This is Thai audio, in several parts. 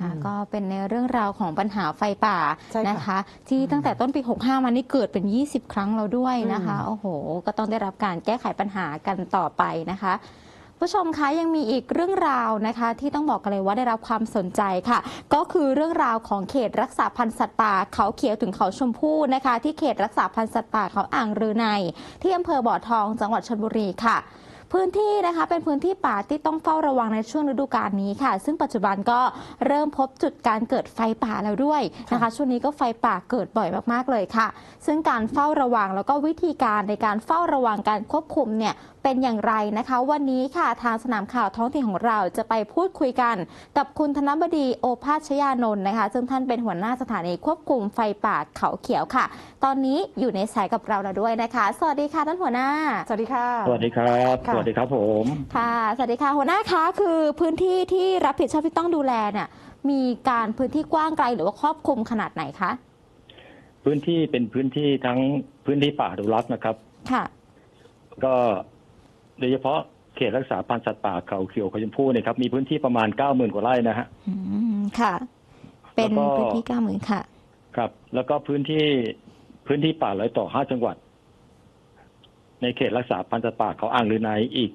ค่ะอืมก็เป็นในเรื่องราวของปัญหาไฟป่าใช่ค่ะนะคะ ที่ตั้งแต่ต้นปี 65 มานี่เกิดเป็น 20 ครั้งแล้วด้วยนะคะอืมโอ้โห ก็ต้องได้รับการแก้ไขปัญหากันต่อไปนะคะ ผู้ชมคะยังมีอีกเรื่องราวนะคะ ที่ต้องบอกกันเลยว่าได้รับความสนใจค่ะ ก็คือเรื่องราวของเขตรักษาพันธุ์สัตว์ป่าเขาเขียวถึงเขาชมพู่นะคะ ที่เขตรักษาพันธุ์สัตว์ป่าเขาอ่างรือใน ที่อำเภอบ่อทองจังหวัดชลบุรีค่ะ พื้นที่นะคะเป็นพื้นที่ป่าที่ต้องเฝ้าระวังในช่วงฤดูกาลนี้ค่ะ ซึ่งปัจจุบันก็เริ่มพบจุดการเกิดไฟป่าแล้วด้วยนะคะ ช่วงนี้ก็ไฟป่าเกิดบ่อยมากๆเลยค่ะ ซึ่งการเฝ้าระวังแล้วก็วิธีการในการเฝ้าระวังการควบคุมเนี่ยเป็นอย่างไรนะคะ วันนี้ค่ะทางสนามข่าวท้องถิ่นของเราจะไปพูดคุยกัน กับคุณธนบดีโอภาสชยานนท์นะคะ ซึ่งท่านเป็นหัวหน้าสถานีควบคุมไฟป่าเขาเขียวค่ะ ตอนนี้อยู่ในสายกับเราแล้วด้วยนะคะ สวัสดีค่ะท่านหัวหน้า สวัสดีค่ะ สวัสดีครับค่ะสวัสดีครับผมค่ะสวัสดีค่ะหัวหน้าคะคือพื้นที่ที่รับผิดชอบที่ต้องดูแลเนี่ยมีการพื้นที่กว้างไกลหรือว่าครอบคลุมขนาดไหนคะพื้นที่เป็นพื้นที่ทั้งพื้นที่ป่าอนุรักษ์นะครับ ค่ะ ก็ โดยเฉพาะเขตรักษาพันธุ์สัตว์ป่าเขาเขียวเขาชมพู่เนี่ยครับมีพื้นที่ประมาณเก้าหมื่นกว่าไร่นะฮะอืมค่ะ เป็นแล้วก็พื้นที่เก้าหมื่นค่ะ ครับ แล้วก็พื้นที่พื้นที่ป่าร้อยต่อห้าจังหวัด ในเขตรักษาพันธุ์สัตว์ป่าเขาอ่างลือในอีก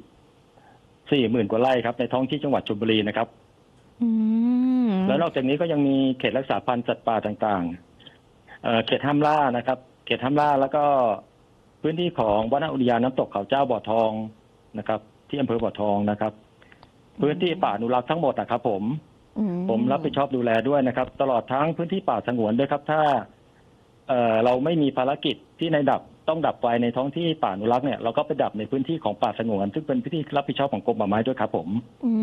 สี่หมื่นกว่าไร่ครับ ในท้องที่จังหวัดชลบุรีนะครับอืมแล้วนอกจากนี้ก็ยังมีเขตรักษาพันธุ์สัตว์ป่าต่างๆเอ่อเขตห้ามล่านะครับ เขตห้ามล่าแล้วก็พื้นที่ของวนอุทยานน้ำตกเขาเจ้าบ่อทอง นะครับ ที่อำเภอบ่อทองนะครับ พื้นที่ป่าอนุรักษ์ทั้งหมดนะครับ ผมอืผมรับผิดชอบดูแลด้วยนะครับ ตลอดทั้งพื้นที่ป่าสงวนด้วยครับ ถ้า เอ่อเราไม่มีภารกิจที่ในดับ ต้องดับไฟในท้องที่ป่าอนุรักษ์เนี่ยเราก็ไปดับในพื้นที่ของป่าสงวนซึ่งเป็นพื้นที่รับผิดชอบของกรมป่าไม้ด้วยครับผม อื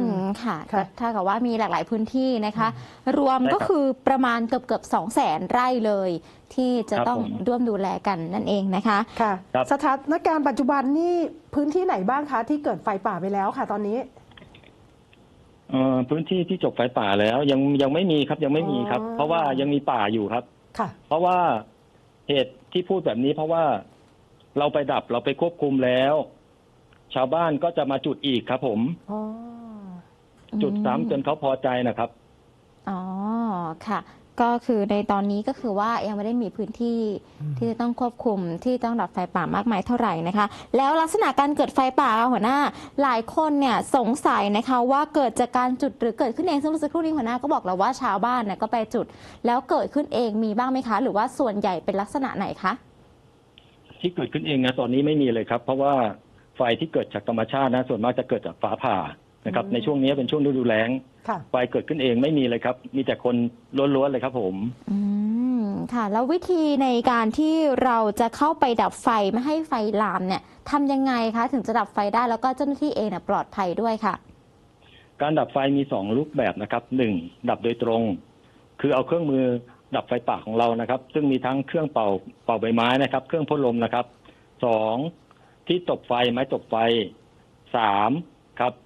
มค่ะค่ะ ถ้ากับว่ามีหลากหลายพื้นที่นะคะ รวมใช่ครับก็คือประมาณเกือบเกือบสองแสนไร่เลย ที่จะครับต้องผม ร่วมดูแลกันนั่นเองนะคะ ค่ะ ครับ สถานการณ์ปัจจุบันนี่พื้นที่ไหนบ้างคะ ที่เกิดไฟป่าไปแล้วค่ะ ตอนนี้ เอ่อพื้นที่ที่จบไฟป่าแล้วยังยังไม่มีครับยังไม่มีครับ อ๋อ เพราะว่ายังมีป่าอยู่ครับ ค่ะ เพราะว่า เหตุที่พูดแบบนี้เพราะว่าเราไปดับเราไปควบคุมแล้ว ชาวบ้านก็จะมาจุดอีกครับ ผมอ๋อจุดซ้ำจนเขาพอใจนะครับ อ๋อ ค่ะ ก็คือในตอนนี้ก็คือว่ายังไม่ได้มีพื้นที่อืมที่จะต้องควบคุมที่ต้องดับไฟป่ามากมายเท่าไหร่นะคะ แล้วลักษณะการเกิดไฟป่าค่ะหัวหน้าหลายคนเนี่ยสงสัยนะคะว่าเกิดจากการจุดหรือเกิดขึ้นเองซึ่งเมื่อสักครู่นี้หัวหน้าก็บอกแล้วว่าชาวบ้านเนี่ยก็ไปจุด แล้วเกิดขึ้นเองมีบ้างไหมคะ หรือว่าส่วนใหญ่เป็นลักษณะไหนคะที่เกิดขึ้นเองนะตอนนี้ไม่มีเลยครับ เพราะว่าไฟที่เกิดจากธรรมชาตินะส่วนมากจะเกิดจากฟ้าผ่า นะครับอืมในช่วงนี้เป็นช่วงฤดูแล้งค่ะ ไฟเกิดขึ้นเองไม่มีเลยครับ มีแต่คนล้วนๆเลยครับผม อืมค่ะ แล้ววิธีในการที่เราจะเข้าไปดับไฟไม่ให้ไฟลามเนี่ยทำยังไงคะ ถึงจะดับไฟได้แล้วก็เจ้าหน้าที่เองเนี่ยปลอดภัยด้วยค่ะ การดับไฟมีสองรูปแบบนะครับหนึ่งดับโดยตรง คือเอาเครื่องมือดับไฟป่าของเรานะครับ ซึ่งมีทั้งเครื่องเป่าเป่าใบไม้นะครับ เครื่องพ่นลมนะครับสองที่ตบไฟไม้ตบไฟสามครับเอ่อ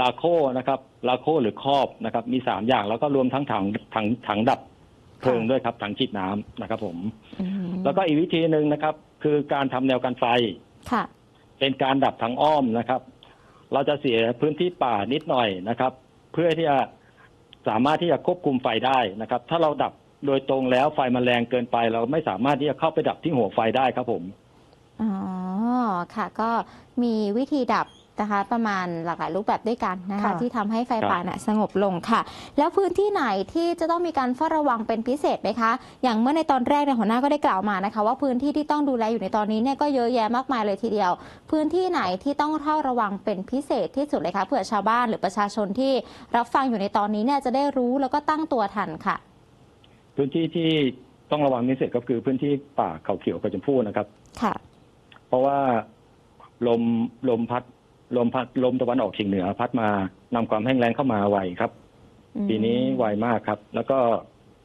ลาโคนะครับลาโคหรือครอบนะครับ มีสามอย่างแล้วก็รวมทั้งถังถังถังดับเพลิงด้วยครับถังฉีดน้ำนะครับผมอืมแล้วก็อีกวิธีหนึ่งนะครับ คือการทำแนวกันไฟค่ะ เป็นการดับทางอ้อมนะครับ เราจะเสียพื้นที่ป่านิดหน่อยนะครับ เพื่อที่จะสามารถที่จะควบคุมไฟได้นะครับ ถ้าเราดับโดยตรงแล้วไฟมันแรงเกินไป เราไม่สามารถที่จะเข้าไปดับที่หัวไฟได้ครับผมอ๋อค่ะ ก็มีวิธีดับ นะคะ ประมาณหลากหลายรูปแบบด้วยกันนะคะ ค่ะ ที่ทำให้ไฟครับป่าเนี่ยสงบลงค่ะ แล้วพื้นที่ไหนที่จะต้องมีการเฝ้าระวังเป็นพิเศษไหมคะ อย่างเมื่อในตอนแรกเนี่ยหัวหน้าก็ได้กล่าวมานะคะ ว่าพื้นที่ที่ต้องดูแลอยู่ในตอนนี้เนี่ยก็เยอะแยะมากมายเลยทีเดียว พื้นที่ไหนที่ต้องเฝ้าระวังเป็นพิเศษที่สุดเลยคะเผื่อชาวบ้านหรือประชาชนที่รับฟังอยู่ในตอนนี้เนี่ยจะได้รู้แล้วก็ตั้งตัวทันค่ะ พื้นที่ที่ต้องระวังพิเศษก็คือพื้นที่ป่าเขาเขียวกระจมพู่นะครับ ค่ะ เพราะว่าลมลมพัด ลมพัดลมตะวันออกเฉียงเหนือ พัดมานำความแห้งแล้งเข้ามาไวครับ ปีนี้ไวมากครับ แล้วก็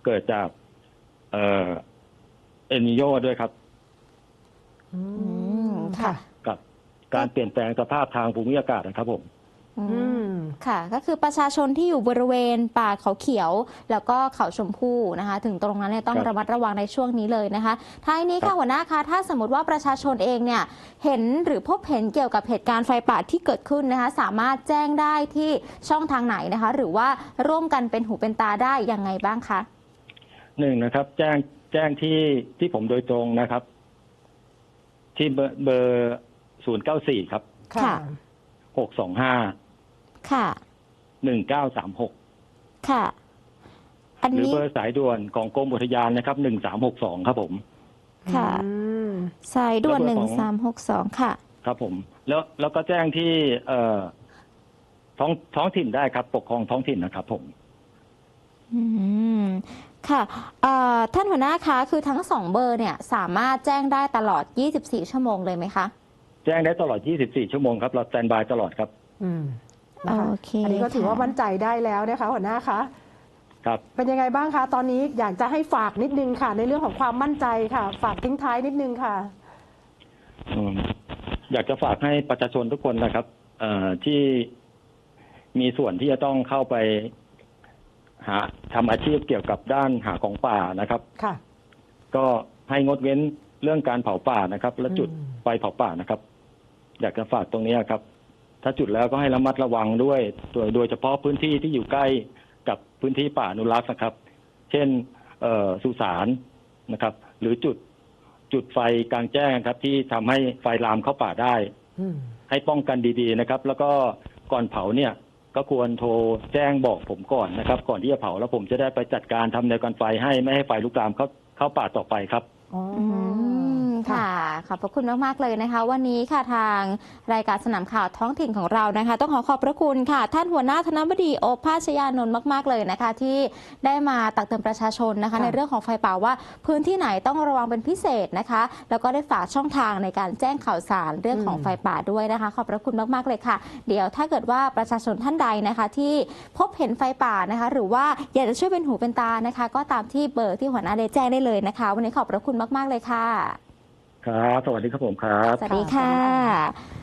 เกิดจาก เอ่อเอลนิโยด้วยครับอืมมค่ะค่ะ กับการเปลี่ยนแปลงสภาพทางภูมิอากาศนะครับผม อือืมม ค่ะ ก็คือประชาชนที่อยู่บริเวณป่าเขาเขียว แล้วก็เขาชมพู่นะคะ ถึงตรงนั้นเนี่ยต้องครับระมัดระวังในช่วงนี้เลยนะคะท้ายนี้ครัค่ะบ หัวหน้าคะถ้าสมมติว่าประชาชนเองเนี่ยเห็นหรือพบเห็นเกี่ยวกับเหตุการณ์ไฟป่าที่เกิดขึ้นนะคะ สามารถแจ้งได้ที่ช่องทางไหนนะคะ หรือว่าร่วมกันเป็นหูเป็นตาได้ยังไงบ้างคะ หนึ่งนะครับ แจ้งแจ้งที่ที่ผมโดยตรงนะครับ ที่เบอร์เบอร์ศูนย์เก้าสี่ครับค่ะค่ะหกสองห้า ค่ะ หนึ่งเก้าสามหกค่ะ อันหรือนี้เบอร์สายด่วนของกรมอุทยานนะครับหนึ่งสามหกสองครับผม ค่ะ อืมสายด่วนแล้วหเบนึ่องร์ของสามหกสองค่ะ ครับผม แล้วแล้วก็แจ้งที่เอ่อท้องท้องถิ่นได้ครับ ปกครองท้องถิ่นนะครับผม อืมค่ะเอ่อท่านหัวหน้าคะคือทั้งสองเบอร์เนี่ยสามารถแจ้งได้ตลอด 24 ชั่วโมงเลยไหมคะ แจ้งได้ตลอด 24 ชั่วโมงครับเราสแตนบายตลอดครับ อืม นะคะโอเคอันนี้ก็ถือว่าค่ะมั่นใจได้แล้วนะคะหัวหน้าคะครับเป็นยังไงบ้างคะ ตอนนี้อยากจะให้ฝากนิดนึงค่ะ ในเรื่องของความมั่นใจค่ะ ฝากทิ้งท้ายนิดนึงค่ะอืมอยากจะฝากให้ประชาชนทุกคนนะครับ เอ่อที่มีส่วนที่จะต้องเข้าไป หาทำอาชีพเกี่ยวกับด้านหาของป่านะครับ ค่ะ ก็ให้งดเว้นเรื่องการเผาป่านะครับ และจุดอืมไฟเผาป่านะครับ อยากจะฝากตรงนี้ครับ ถ้าจุดแล้วก็ให้ระมัดระวังด้วยโดยโดยเฉพาะพื้นที่ที่อยู่ใกล้กับพื้นที่ป่าอนุรักษ์นะครับ เช่นเอ่อสุสานนะครับ หรือจุดจุดไฟกลางแจ้งครับ ที่ทำให้ไฟลามเข้าป่าได้อืมให้ป้องกันดีๆนะครับ แล้วก็ก่อนเผาเนี่ย ก็ควรโทรแจ้งบอกผมก่อนนะครับ ก่อนที่จะเผาแล้วผมจะได้ไปจัดการทำแนวกันไฟให้ไม่ให้ไฟลุกลามเข้าเข้าป่าต่อไปครับอ๋ออืมค่ะ ขอบพระคุณมาก ๆ เลยนะคะ วันนี้ค่ะทางรายการสนามข่าวท้องถิ่นของเรานะคะ ต้องขอขอบพระคุณค่ะ ท่านหัวหน้าธนบดีโอภาชยานนท์มาก ๆ เลยนะคะ ที่ได้มาตักเตือนประชาชนนะคะค่ะในเรื่องของไฟป่าว่าพื้นที่ไหนต้องระวังเป็นพิเศษนะคะ แล้วก็ได้ฝากช่องทางในการแจ้งข่าวสารเรื่องของไฟป่าด้วยนะคะ ขอบพระคุณมาก ๆ เลยค่ะ เดี๋ยวถ้าเกิดว่าประชาชนท่านใดนะคะ ที่พบเห็นไฟป่านะคะ หรือว่าอยากจะช่วยเป็นหูเป็นตานะคะ ก็ตามที่เบอร์ที่หัวหน้าได้แจ้งได้เลยนะคะ วันนี้ขอบพระคุณมาก ๆ เลยค่ะ ครับ สวัสดีครับผมครับ สวัสดีค่ะ